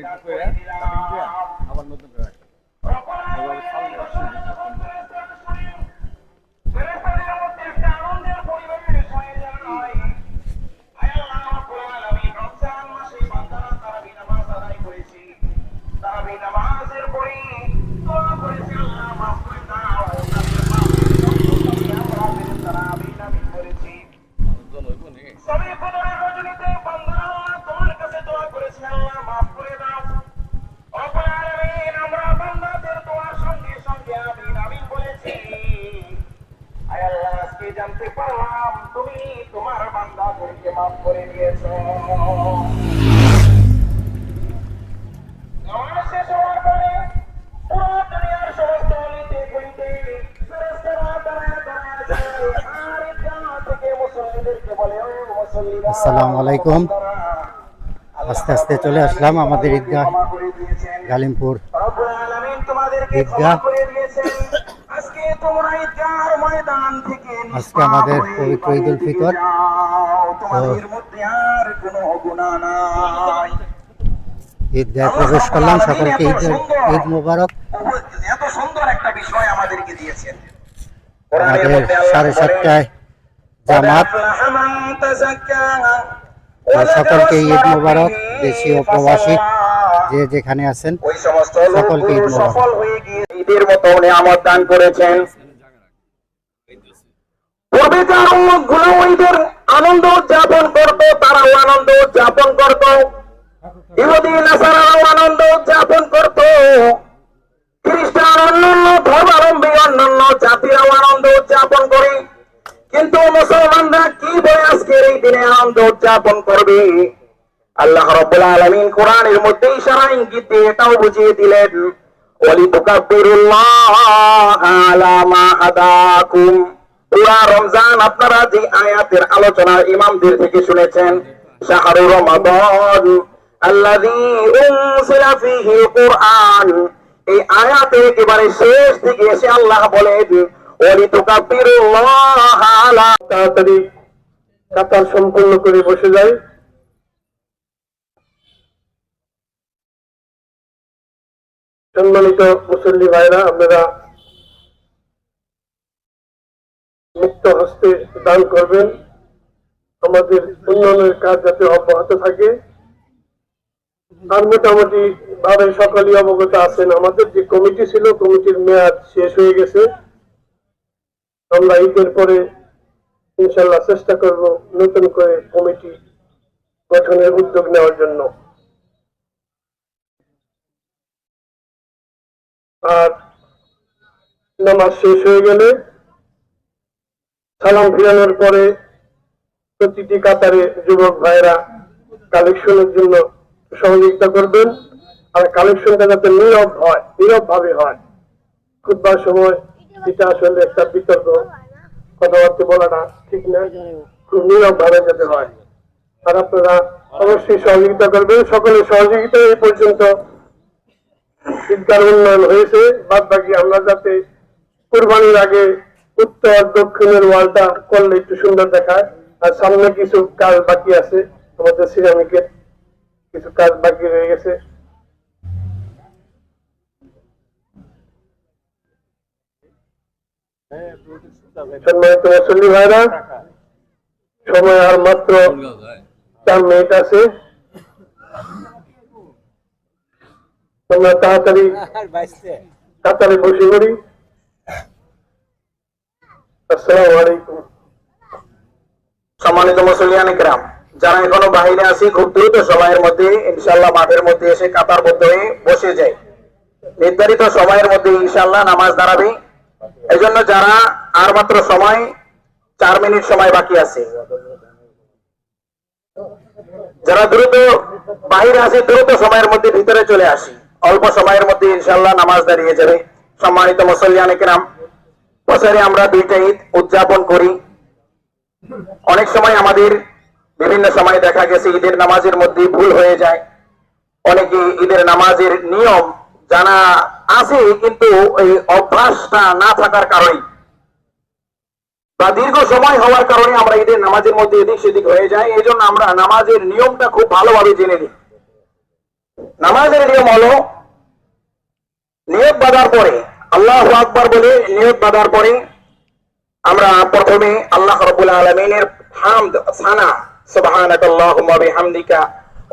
একটু করে কাটিং ও মুসল্লিরা আসসালামু আলাইকুম। আস্তে আস্তে চলে আসলাম আমাদের ঈদগাহ গালিমপুর। ঈদগাহ। করে আজকে আমাদের পবিত্র ঈদুল বাড়ি ফিতর। যাও। তোমাদের মধ্যে আর কোনো গুনাহ নাই। ঈদগাহে প্রবেশ করলাম সকলকে ঈদ মোবারক। এত সুন্দর একটা বিষয় আমাদেরকে দিয়েছেন। আমাদের সাড়ে সাতটায় জামাত। সকলকে ঈদ মোবারক দেশি ও প্রবাসী যে যেখানে আছেন সমস্ত সকলকে ঈদ। সফল হয়ে গিয়ে ঈদের মতো নিয়ামত দান করেছেন। পূর্বে যার উম্মতগুলো ঈদের আনন্দ উদযাপন করত তারাও আনন্দ উদযাপন করত ইহুদি নাসারাও আনন্দ উদযাপন করত খ্রিস্টান অন্যান্য ধর্মাবলম্বী অন্যান্য জাতিরাও আনন্দ উদযাপন করে। কিন্তু মুসলমানরা কি বলে আজকের এই দিনে আনন্দ উদযাপন করবে? আল্লাহ রাব্বুল আলামিন কোরআনের মধ্যে ইশারা ইঙ্গিত দিয়ে এটাও বুঝিয়ে দিলেন ওয়ালি তুকাব্বিরুল্লাহ আলা মা হাদাকুম। পুরা রমজান আপনারা যে আয়াতের আলোচনা ইমামদের থেকে শুনেছেন, শাহরু রমাদান এই একেবারে শেষ দিকে এসে আল্লাহ তাড়াতাড়ি কাতার সম্পন্ন করে বসে যাই। সম্মানিত মুসল্লি ভাইরা, আপনারা মুক্ত হস্তে দান করবেন। আমাদের উন্নয়নের কাজ যাতে অব্যাহত থাকে। আর মোটামুটি ভাবে সকলেই অবগত আছেন। আমাদের যে কমিটি ছিল, কমিটির মেয়াদ শেষ হয়ে গেছে। আমরা ঈদের পরে ইনশাল্লাহ চেষ্টা করব নতুন করে কমিটি গঠনের উদ্যোগ নেওয়ার জন্য। আর নামাজ শেষ হয়ে গেলে সালাম ফিরানোর পরে প্রতিটি কাতারে যুবক ভাইরা কালেকশনের জন্য সহযোগিতা করবেন। আর কালেকশনটা যাতে নীরব হয় নীরব ভাবে হয়। খুববার সময় এটা আসলে একটা বিতর্ক। কথাবার্তা বলাটা ঠিক না, খুব নীরব ভাবে যাতে হয়। আর আপনারা অবশ্যই সহযোগিতা করবেন। সকলের সহযোগিতা এই পর্যন্ত ঈদগার উন্নয়ন হয়েছে। বাদ বাকি আমরা যাতে কোরবানির আগে উত্তর দক্ষিণের ওয়ালটা করলে একটু সুন্দর দেখায়। আর সামনে কিছু কাজ বাকি আছে। আমাদের সিরামিকের কিছু কাজ বাকি রয়ে গেছে। সম্মানিত মুসল্লি ভাইরা সময় আর মাত্র চার মিনিট আছে। তোমরা তাড়াতাড়ি তাড়াতাড়ি বসে করি। আসসালামু আলাইকুম সম্মানিত মুসলিয়ান গ্রাম যারা এখনও বাহিরে আছি, খুব দ্রুত সময়ের মধ্যে ইনশাল্লাহ মাঠের মধ্যে এসে কাতারবদ্ধ হয়ে বসে যায় নির্ধারিত সময়ের মধ্যে ইনশাল্লাহ নামাজ দাঁড়াবে। এই জন্য যারা আর মাত্র সময়, চার মিনিট সময় বাকি আছে, যারা দ্রুত বাহিরে আছে দ্রুত সময়ের মধ্যে ভিতরে চলে আসি, অল্প সময়ের মধ্যে ইনশাল্লাহ নামাজ দাঁড়িয়ে যাবে। সম্মানিত মুসলিয়ান গ্রাম বছরে আমরা দুইটা ঈদ উদযাপন করি। অনেক সময় আমাদের বিভিন্ন সময় দেখা গেছে ঈদের নামাজের মধ্যে ভুল হয়ে যায়। অনেকে ঈদের নামাজের নিয়ম জানা আছে, কিন্তু এই অভ্যাসটা না থাকার কারণে বা দীর্ঘ সময় হওয়ার কারণে আমরা ঈদের নামাজের মধ্যে এদিক সেদিক হয়ে যায়। এই জন্য আমরা নামাজের নিয়মটা খুব ভালোভাবে জেনে নিই। নামাজের নিয়ম হলো নিয়ত বাঁধার পরে আল্লাহ আকবর বলে নিয়ত বাঁধার পরে আমরা প্রথমে আল্লাহ রাব্বুল আলামিনের হামদ, সানা সুবহানাক আল্লাহুম্মা বিহামদিকা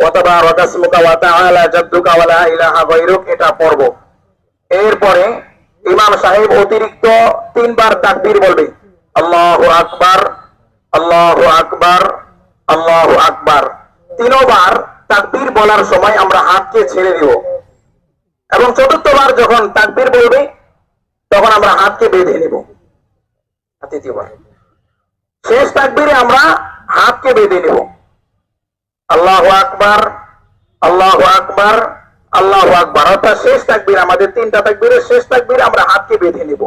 ওয়া ইসমুকা ওয়া তাআলা জাদ্দুকা ওয়া লা ইলাহা গায়রুক, এটা পড়ব। এরপরে ইমাম সাহেব অতিরিক্ত তিনবার তাকবীর বলবে, আল্লাহু আকবার আল্লাহু আকবার আল্লাহু আকবার। তিনবার তাকবীর বলার সময় আমরা হাতকে ছেড়ে দিব। এবং চতুর্থবার যখন তাকবীর বলবে তখন আমরা হাতকে বেঁধে নেব। তৃতীয়বার। শেষ তাকবীরে আমরা হাতকে বেঁধে নেব। আল্লাহ আকবার আল্লাহ আকবার আল্লাহ আকবার। অর্থাৎ শেষ তাকবীর, আমাদের তিনটা তাকবীরের শেষ তাকবীর আমরা হাতকে বেঁধে নেব।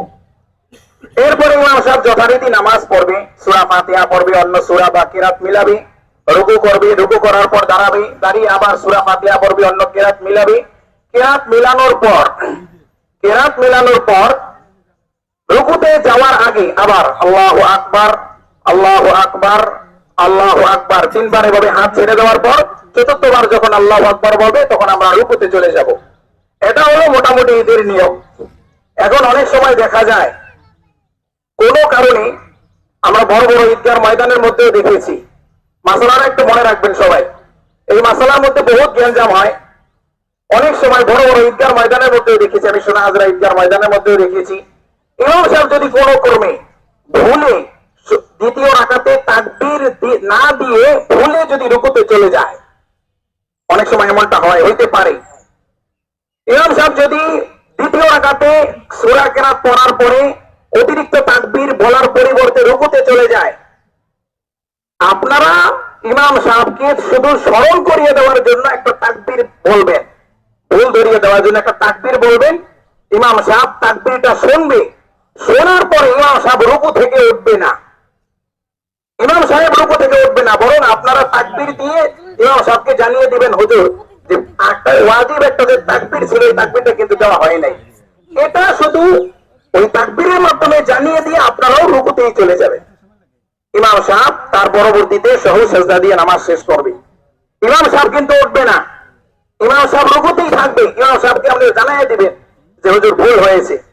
এরপরে ইমাম সাহেব যথারীতি নামাজ পড়বে, সূরা ফাতিহা পড়বে, অন্য সুরা বা কিরাত মিলাবে। রুকু করবে, রুকু করার পর দাঁড়াবে, দাঁড়িয়ে আবার সূরা ফাতিহা পড়বে, অন্য কিরাত মিলাবে। কিরাত মিলানোর পর, কেরাত মিলানোর পর রুকুতে যাওয়ার আগে আবার আল্লাহ আকবার আল্লাহ আকবার আল্লাহ আকবার তিনবার এভাবে হাত ছেড়ে দেওয়ার পর চতুর্থবার যখন আল্লাহ আকবার বলবে, তখন আমরা রুকুতে চলে যাব। এটা হলো মোটামুটি ঈদের নিয়ম। এখন অনেক সময় দেখা যায়, কোনো কারণে আমরা বড় বড় ঈদগার ময়দানের মধ্যেও দেখেছি। মাসালাটা একটু মনে রাখবেন সবাই। এই মাসালার মধ্যে বহুত গ্যাঞ্জাম হয়। অনেক সময় বড় বড় ঈদগার ময়দানের মধ্যেও দেখেছি, আমি সোনা হাজরা ঈদগার ময়দানের মধ্যেও দেখেছি। ইমাম সাহেব যদি কোনো ক্রমে ভুলে দ্বিতীয় রাখাতে তাকবির না দিয়ে ভুলে যদি রুকুতে চলে যায়, অনেক সময় এমনটা হয়, হইতে পারে। ইমাম সাহেব যদি দ্বিতীয় রাখাতে সুরা কেরাত পড়ার পরে অতিরিক্ত তাকবির বলার পরিবর্তে রুকুতে চলে যায়, আপনারা ইমাম সাহেবকে শুধু স্মরণ করিয়ে দেওয়ার জন্য একটা তাকবির বলবেন। ভুল ধরিয়ে দেওয়ার জন্য একটা তাকবির বলবেন। ইমাম সাহেব তাকবিরটা শুনবে। শোনার পর ইমাম সাহেব রুকু থেকে উঠবে না। ইমাম সাহেব রুকু থেকে উঠবে না। বরং আপনারা তাকবীর দিয়ে ইমাম সাহেবকে জানিয়ে দিবেন, হুজুর, যে একটা ওয়াজিব একটা যে তাকবীর ছিল, এই তাকবীরটা কিন্তু দেওয়া হয় নাই। এটা শুধু ওই তাকবীরের মাধ্যমে জানিয়ে দিয়ে আপনারাও রুকুতেই চলে যাবেন। ইমাম সাহেব তার পরবর্তীতে সহ সেজদা দিয়ে নামাজ শেষ করবে। ইমাম সাহেব কিন্তু উঠবে না। ইমাম সাহেব রুকুতেই থাকবে। ইমাম সাহেবকে আপনি জানাই দিবেন যে, হুজুর, ভুল হয়েছে।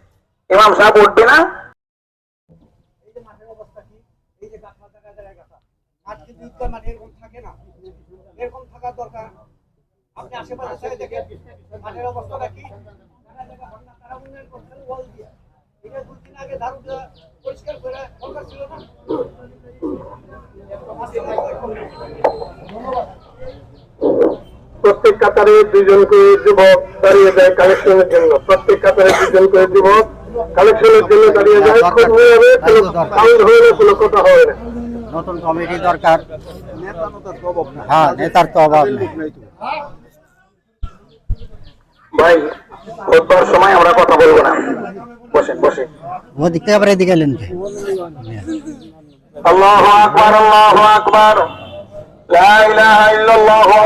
ইমাম সাহেব উঠবে না? দিয়ে প্রত্যেক কাতারে দুইজন করে যুবক দাঁড়িয়ে যায় কালেকশনের জন্য। প্রত্যেক কাতারে দুইজন করে যুবক কালেকশনের জন্য দাঁড়িয়ে যায় খুব হয়ে যাবে কোনো সাউন্ড হয়ে যাবে কোনো কথা হবে না। নতুন কমিটি দরকার। হ্যাঁ নেতার তো অভাব নেই। ভাই ভোটবার সময় আমরা কথা বলব না। বসে আকবার আকবার। লা ইলাহা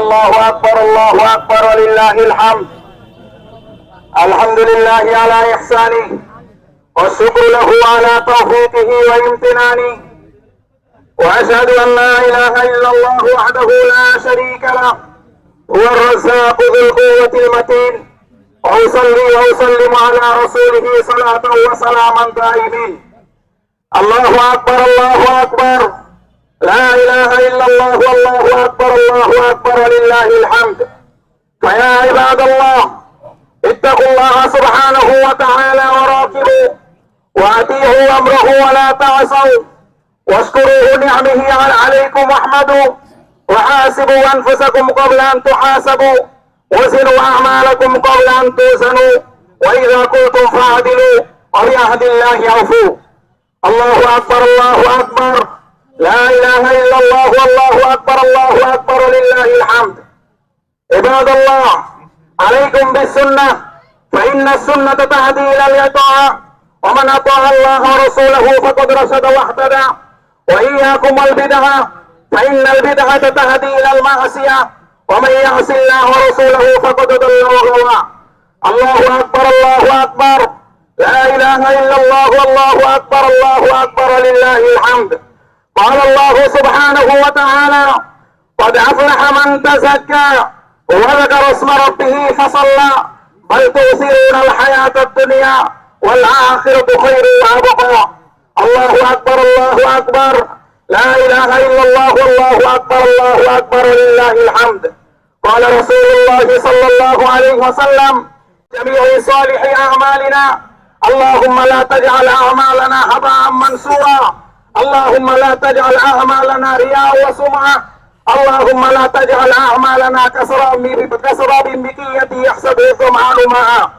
আল্লাহু আকবার আল্লাহু আকবার ওয়া লিল্লাহিল হামদ। আলহামদুলিল্লাহি আলা ইহসানিহি والشكر له على توفيقه وامتنانه. وأشهد أن لا إله إلا الله وحده لا شريك له. هو الرزاق ذو القوة المتين. وأصلي وأسلم على رسوله صلاة وسلاما دائمين. الله أكبر الله أكبر. لا إله إلا الله والله أكبر الله أكبر ولله الحمد. فيا عباد الله اتقوا الله سبحانه وتعالى وراقبوا وأتيعوا أمره ولا تعصوا واشكروه نعمه على- عليكم واحمدوا وحاسبوا أنفسكم قبل أن تحاسبوا وزنوا أعمالكم قبل أن توزنوا وإذا قلتم فاعدلوا وبعهد الله أوفوا الله أكبر الله أكبر لا إله إلا الله والله أكبر الله أكبر لله الحمد عباد الله عليكم بالسنة فإن السنة تهدي إلى اليطاعة ومن أطاع الله ورسوله فقد رشد واهتدى. وإياكم البدعة فإن البدعة تهدي إلى المعصية. ومن يعص الله ورسوله فقد ضل وغوى. الله أكبر الله أكبر. لا إله إلا الله والله أكبر الله أكبر لله الحمد. قال الله سبحانه وتعالى قد أفلح من تزكى وذكر اسم ربه فصلى. بل تؤثرون الحياة الدنيا. والآخرة خير وأبقى. الله أكبر الله أكبر. لا إله إلا الله والله أكبر الله أكبر لله الحمد. قال رسول الله صلى الله عليه وسلم جميع صالح أعمالنا اللهم لا تجعل أعمالنا هباء منصورا اللهم لا تجعل أعمالنا رياء وسمعة اللهم لا تجعل أعمالنا كسراب بكية يحسبه الظمآن ماء.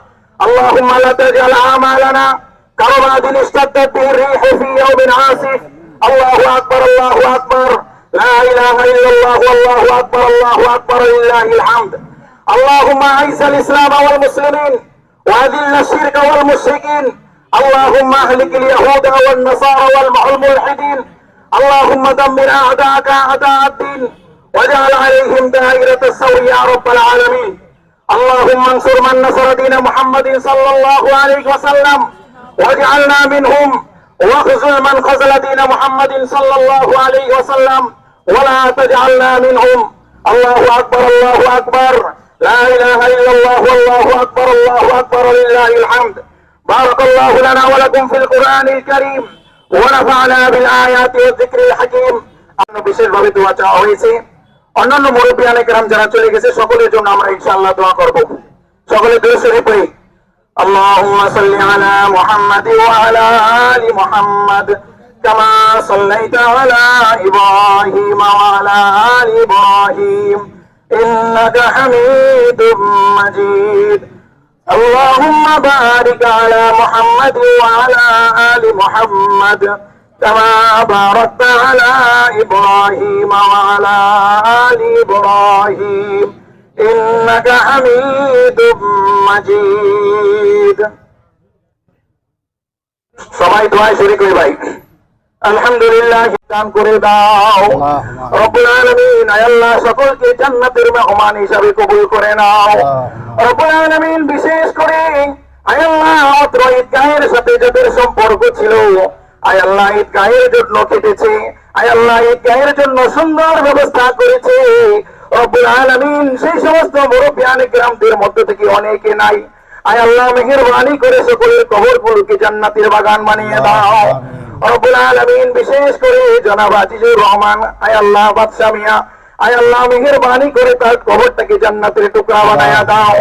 اللهم لا تجعل أعمالنا كرماد اشتدت به الريح في يوم عاصف. الله أكبر الله أكبر. لا إله إلا الله والله أكبر الله أكبر لله الحمد. اللهم أعز الإسلام والمسلمين وأذل الشرك والمشركين. اللهم أهلك اليهود والنصارى والملحدين. اللهم دمر أعداءك أعداء الدين. واجعل عليهم دائرة السوء يا رب العالمين. اللهم انصر من نصر دين محمد صلى الله عليه وسلم واجعلنا منهم واخذل من خذل دين محمد صلى الله عليه وسلم ولا تجعلنا منهم الله أكبر الله أكبر لا إله إلا الله والله أكبر الله أكبر لله الحمد بارك الله لنا ولكم في القرآن الكريم ونفعنا بالآيات والذكر الحكيم অন্য বিশেষভাবে দোয়া চাওয়া হয়েছে অন্যান্য মুরব্বী আলেকরাম যারা চলে গেছে সকলের জন্য আমরা ইনশাআল্লাহ দোয়া করব সকলে দোয়া শরীফ পড়ি اللهم صل على محمد وعلى آل محمد كما صليت على إبراهيم وعلى آل إبراهيم إنك حميد مجيد اللهم بارك على محمد وعلى آل محمد كما باركت على إبراهيم وعلى آل إبراهيم إنك حميد مجيد সবাই দোয়ায় শরীক হয়ে ভাই আলহামদুলিল্লাহ দান করে দাও রব্বুল আলামিন আয় আল্লাহ সকলকে জান্নাতের মেহমান হিসাবে কবুল করে নাও রব্বুল আলামিন বিশেষ করে আয় আল্লাহ অত্র ঈদগাহের সাথে যাদের সম্পর্ক ছিল আয় আল্লাহ ঈদগাহের জন্য কেটেছে। আয় আল্লাহ ঈদগাহের জন্য সুন্দর ব্যবস্থা করেছে। রব্বুল আলামিন সেই সমস্ত মুরব্বিয়ান গ্রামদের মধ্যে থেকে অনেকে নাই। আয় আল্লাহ মেহেরবানি করে সকলের কবরগুলোকে জান্নাতের বাগান বানিয়ে দাও। রব্বুল আলামিন বিশেষ করে জনাব আজিজুর রহমান আয় আল্লাহ বাদশা মিয়া আয় আল্লাহ মেহেরবানি করে তার কবরটাকে জান্নাতের টুকরা বানায়া দাও।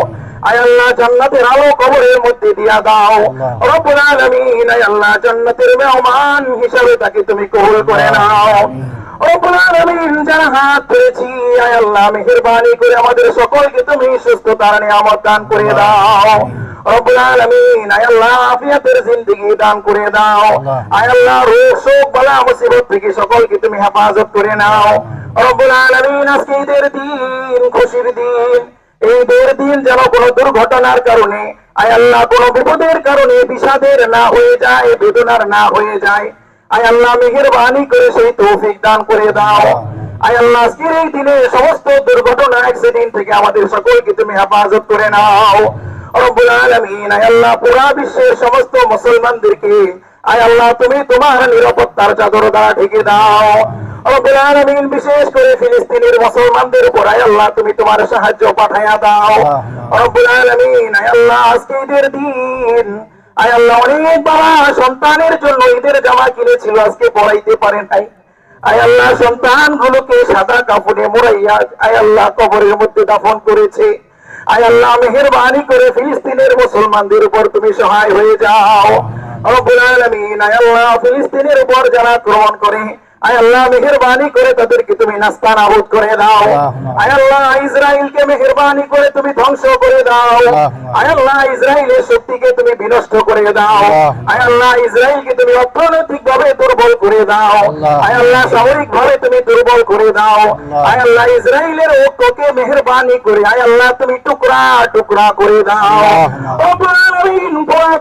আয় আল্লাহ জান্নাতের আলো কবরের মধ্যে দিয়া দাও। রব্বুল আলামিন আয় আল্লাহ জান্নাতের মেহমান হিসাবে তাকে তুমি কবুল করে নাও। রব্বুল আলামিন যারা হাত ধরেছি আয় আল্লাহ মেহেরবানি করে আমাদের সকলকে তুমি সুস্থতার নিয়ামত দান করে দাও। রব্বুল আলামিন আয় আল্লাহ আফিয়াতের জিন্দেগি দান করে দাও। আয় আল্লাহ রোগ শোক বালা মুসিবত থেকে সকলকে তুমি হেফাজত করে নাও। রব্বুল আলামিন আজকে ঈদের দিন খুশির দিন। এই ঈদের দিন যেন কোনো দুর্ঘটনার কারণে, আয় আল্লাহ, কোনো বিপদের কারণে বিষাদের না হয়ে যায়, বেদনার না হয়ে যায়। আয় আল্লাহ, মেহেরবানি করে সেই তৌফিক দান করে দাও। আয় আল্লাহ, আজকের এই দিনে সমস্ত দুর্ঘটনা অ্যাক্সিডেন্ট থেকে আমাদের সকলকে তুমি হেফাজত করে নাও। রব্বুল আলামিন, আয় আল্লাহ, পুরা বিশ্বের সমস্ত মুসলমানদেরকে আয় আল্লাহ তুমি তোমার নিরাপত্তার চাদর দ্বারা ঢেকে দাও। আলামিন বিশেষ করে ফিলিস্তিনের মুসলমানদের উপর আয় আল্লাহ তুমি তোমার সাহায্য পাঠায়া দাও। রব্বুল আলামিন আয় আল্লাহ আজকে ঈদের দিন। আয় আল্লাহ অনেক বাবা সন্তানের জন্য ঈদের জামা কিনেছিল আজকে পড়াইতে পারে নাই। আয় আল্লাহ সন্তান গুলোকে সাদা কাপড়ে মোড়াইয়া আয় আল্লাহ কবরের মধ্যে দাফন করেছে। আয় আল্লাহ মেহেরবানি করে ফিলিস্তিনের মুসলমানদের উপর তুমি সহায় হয়ে যাও। রব্বুল আলামিন আল্লাহ ফিলিস্তিনের উপর যারা আক্রমণ করে আয় আল্লাহ মেহেরবানি করে তাদেরকে তুমি নাস্তা নাবুদ করে দাও। আয় আল্লাহ ইসরায়েলকে মেহেরবানি করে তুমি ধ্বংস করে দাও। আয় আল্লাহ ইসরায়েলের শক্তিকে তুমি বিনষ্ট করে দাও। আয় আল্লাহ ইসরায়েলকে তুমি অর্থনৈতিক ভাবে দুর্বল করে দাও। আয় আল্লাহ সামরিক ভাবে তুমি দুর্বল করে দাও। আয় আল্লাহ ইসরায়েলের ঐক্যকে মেহেরবানি করে আয় আল্লাহ তুমি টুকরা টুকরা করে দাও।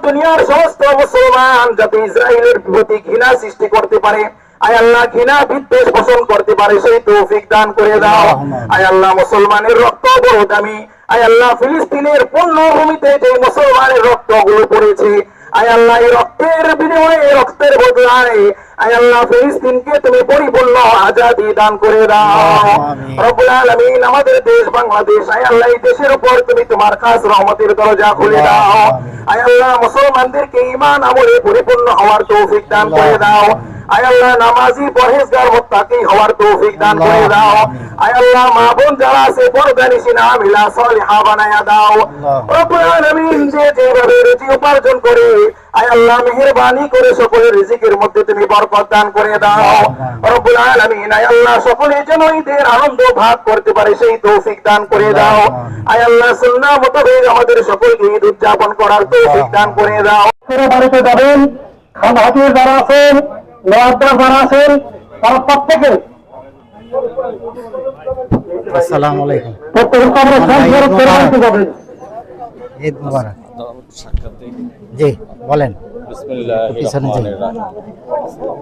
দুনিয়ার সমস্ত মুসলমান যাতে ইসরায়েলের প্রতি ঘৃণা সৃষ্টি করতে পারে আয় আল্লাহ ঘৃণা বিদ্বেষ পোষণ করতে পারে সেই তৌফিক দান করে দাও। আয় আল্লাহ মুসলমানের রক্ত বড় দামি আয় আল্লাহ ফিলিস্তিনের পূর্ণভূমিতে যে মুসলমানের রক্তগুলো পড়েছে আয় আল্লাহ এই রক্তের বিনিময়ে রক্তের বদলায় আল্লাহ ফিলিস্তিনকে তুমি পরিপূর্ণ আজাদি দান করে দাও। রব্বুল আলামিন আমাদের দেশ বাংলাদেশ আয় আল্লাহ এই দেশের উপর তুমি তোমার খাস রহমতের দরজা খুলে দাও। আয় আল্লাহ মুসলমানদেরকে ঈমান আমলে পরিপূর্ণ হওয়ার তৌফিক দান করে দাও। আয় আল্লাহ নামাজি পরহেজগার মুত্তাকি হওয়ার তৌফিক দান করে দাও। আয় আল্লাহ মা বোন যারা আছে পর্দা নিশিনা মিলা সলিহা বানায়া দাও। রব্বুল আলামিন যে যেভাবে রুজি উপার্জন করে আয় আল্লাহ মেহেরবানি করে সকলের রিজিকের মধ্যে তুমি বরকত দান করে দাও। রব্বুল আলামিন আয় আল্লাহ সকলে যেন ঈদের আনন্দ ভাগ করতে পারে সেই তৌফিক দান করে দাও। আয় আল্লাহ সুন্নাহ মোতাবেক আমাদের সকলকে ঈদ উদযাপন করার তৌফিক দান করে দাও। বাড়িতে যাবেন খান হাতির যারা আছেন নোয়াদ্দার যারা আছেন তারা প্রত্যেকে আসসালামু আলাইকুম। প্রত্যেককে আমরা ঈদ মোবারক। জি বলেন। পিছনে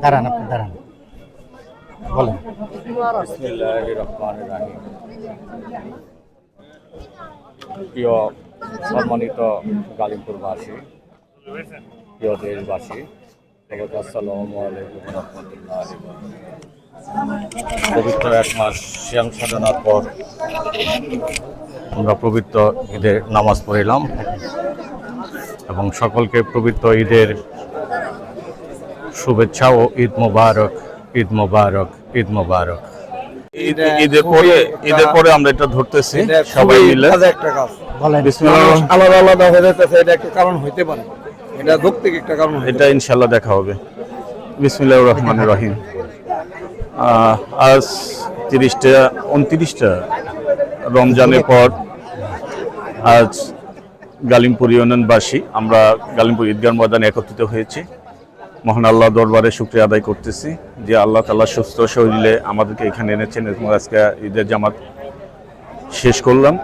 দাঁড়ান আপনি দাঁড়ান। বলেন। প্রিয় সম্মানিত গালিমপুরবাসী প্রিয় দেশবাসী সবাইকে আসসালামু আলাইকুম রহমতুল্লাহ পবিত্র এক মাস শ্যাম সাধনার পর আমরা পবিত্র ঈদের নামাজ পড়িলাম এবং সকলকে পবিত্র ঈদের শুভেচ্ছা ও ঈদ মোবারক ঈদ মোবারক ঈদ মোবারক। ঈদের পরে ঈদের পরে আমরা এটা ধরতেছি সবাই মিলে। একটা কাজ। আলাদা আলাদা হয়ে যাচ্ছে এটা একটা কারণ হইতে পারে। এটা যৌক্তিক একটা কারণ এটা ইনশাল্লাহ দেখা হবে। বিসমিল্লাহ রহমান রহিম। আহ, আজ তিরিশটা উনত্রিশটা রমজানের পর আজ গালিমপুর ইউনিয়নবাসী, আমরা গালিমপুর ঈদগাহ ময়দানে একত্রিত হয়েছি। মহান আল্লাহ দরবারে শুক্রিয়া আদায় করতেছি যে আল্লাহ তাল্লাহ সুস্থ শরীরে আমাদেরকে এখানে এনেছেন এবং আজকে ঈদের জামাত শেষ করলাম।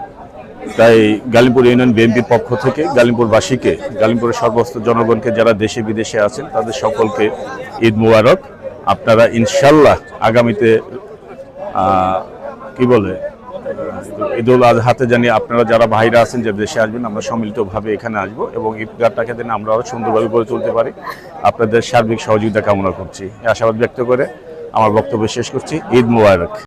তাই গালিমপুর ইউনিয়ন বিএনপির পক্ষ থেকে গালিমপুরবাসীকে, গালিমপুরের সর্বস্ত জনগণকে যারা দেশে বিদেশে আছেন, তাদের সকলকে ঈদ মুবারক। আপনারা ইনশাল্লাহ আগামীতে কি বলে ঈদুল আজহাতে জানি আপনারা যারা ভাইরা আছেন যে দেশে আসবেন, আমরা সম্মিলিতভাবে এখানে আসব এবং ঈদগাহটাকে যেন আমরা আরও সুন্দরভাবে গড়ে তুলতে পারি। আপনাদের সার্বিক সহযোগিতা কামনা করছি। আশাবাদ ব্যক্ত করে আমার বক্তব্য শেষ করছি। ঈদ মুবারক।